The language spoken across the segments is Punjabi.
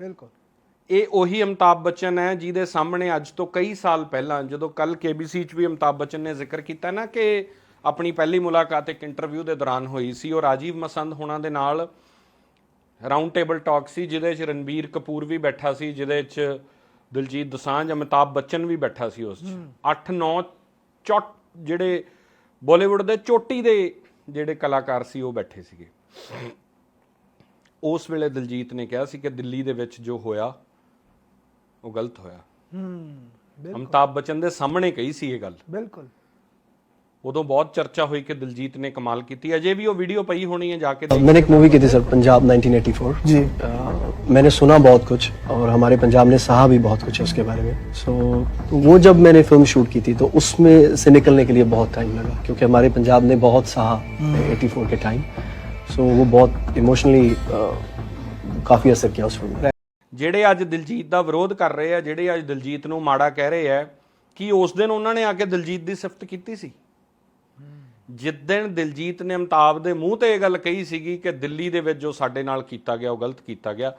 ਬਿਲਕੁਲ। ਇਹ ਉਹੀ ਅਮਤਾਬ ਬੱਚਨ ਹੈ ਜਿਹਦੇ ਸਾਹਮਣੇ ਅੱਜ ਤੋਂ ਕਈ ਸਾਲ ਪਹਿਲਾਂ ਜਦੋਂ ਕੱਲ KBC 'ਚ ਵੀ ਅਮਤਾਬ ਬੱਚਨ ਨੇ ਜ਼ਿਕਰ ਕੀਤਾ ਨਾ ਕਿ ਆਪਣੀ ਪਹਿਲੀ ਮੁਲਾਕਾਤ ਇੱਕ ਇੰਟਰਵਿਊ ਦੇ ਦੌਰਾਨ ਹੋਈ ਸੀ ਉਹ ਰਾਜੀਵ ਮਸੰਦ ਹੋਣਾ ਦੇ ਨਾਲ ਰਾਉਂਡ ਟੇਬਲ ਟਾਕ ਸੀ ਜਿਹਦੇ 'ਚ ਰਣਬੀਰ ਕਪੂਰ ਵੀ ਬੈਠਾ ਸੀ ਜਿਹਦੇ 'ਚ ਦਿਲਜੀਤ ਦੋਸਾਂਝ ਅਮਿਤਾਭ ਬੱਚਨ ਵੀ ਬੈਠਾ ਸੀ ਉਸ 'ਚ। 8 9 ਚੋਟ ਜਿਹੜੇ ਬਾਲੀਵੁੱਡ ਦੇ ਚੋਟੀ ਦੇ ਜਿਹੜੇ ਕਲਾਕਾਰ ਸੀ ਉਹ ਬੈਠੇ ਸੀਗੇ। ਉਸ ਵੇਲੇ ਦਲਜੀਤ ਨੇ ਕਿਹਾ ਸੀ ਕਿ ਦਿੱਲੀ ਦੇ ਵਿੱਚ ਜੋ ਹੋਇਆ ਉਹ ਗਲਤ ਹੋਇਆ ਹੂੰ ਅਮਤਾਬ ਬਚਨ ਦੇ ਸਾਹਮਣੇ ਕਹੀ ਸੀ ਇਹ ਗੱਲ ਬਿਲਕੁਲ ਉਦੋਂ ਬਹੁਤ ਚਰਚਾ ਹੋਈ ਕਿ ਦਿਲਜੀਤ ਨੇ ਕਮਾਲ ਕੀਤੀ ਅਜੇ ਵੀ ਉਹ ਵੀਡੀਓ ਪਈ ਹੋਣੀ ਹੈ ਜਾ ਕੇ ਦੇਖੋ मैंने एक मूवी की थी सर पंजाब 1984 जी मैंने सुना बहुत कुछ और हमारे पंजाब ने सहा भी बहुत कुछ है उसके बारे में सो वो जब मैंने फिल्म शूट की थी तो उसमें से निकलने के लिए बहुत टाइम लगा क्योंकि हमारे पंजाब ने बहुत सहा 84 के टाइम ਸੋ ਉਹ ਬਹੁਤ ਇਮੋਸ਼ਨਲੀ ਕਾਫੀ ਅਸਰ ਕਿਆ ਉਸ ਫਿਲਮ ਨੇ ਜਿਹੜੇ ਅੱਜ ਦਿਲਜੀਤ ਦਾ ਵਿਰੋਧ ਕਰ ਰਹੇ ਆ ਜਿਹੜੇ ਅੱਜ ਦਿਲਜੀਤ ਨੂੰ ਮਾੜਾ ਕਹਿ ਰਹੇ ਆ ਕਿ ਉਸ ਦਿਨ ਉਹਨਾਂ ਨੇ ਆ ਕੇ ਦਿਲਜੀਤ ਦੀ ਸਿਫਤ ਕੀਤੀ ਸੀ? ਜਿਸ ਦਿਨ ਦਿਲਜੀਤ ਨੇ ਅਮਤਾਬ ਦੇ ਮੂੰਹ ਤੇ ਇਹ ਗੱਲ ਕਹੀ ਸੀਗੀ ਕਿ ਦਿੱਲੀ ਦੇ ਵਿੱਚ ਜੋ ਸਾਡੇ ਨਾਲ ਕੀਤਾ ਗਿਆ ਉਹ ਗਲਤ ਕੀਤਾ ਗਿਆ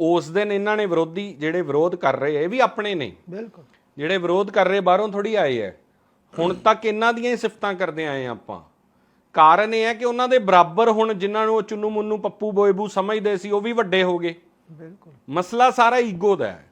ਉਸ ਦਿਨ ਇਹਨਾਂ ਨੇ ਵਿਰੋਧੀ ਜਿਹੜੇ ਵਿਰੋਧ ਕਰ ਰਹੇ ਆ ਇਹ ਵੀ ਆਪਣੇ ਨੇ। ਬਿਲਕੁਲ। ਜਿਹੜੇ ਵਿਰੋਧ ਕਰ ਰਹੇ ਬਾਹਰੋਂ ਥੋੜੀ ਆਏ ਆ। ਹੁਣ ਤੱਕ ਇਹਨਾਂ ਦੀਆਂ ਹੀ ਸਿਫਤਾਂ ਕਰਦੇ ਆਏ ਆ ਆਪਾਂ। ਕਾਰਨ ਇਹ ਹੈ ਕਿ ਉਹਨਾਂ ਦੇ ਬਰਾਬਰ ਹੁਣ ਜਿਨ੍ਹਾਂ ਨੂੰ ਚੁੰਨੂ ਮੁੰਨੂ ਪੱਪੂ ਬੋਏਬੂ ਸਮਝਦੇ ਸੀ ਉਹ ਵੀ ਵੱਡੇ ਹੋ ਗਏ। ਬਿਲਕੁਲ। ਮਸਲਾ ਸਾਰਾ ਈਗੋ ਦਾ ਹੈ।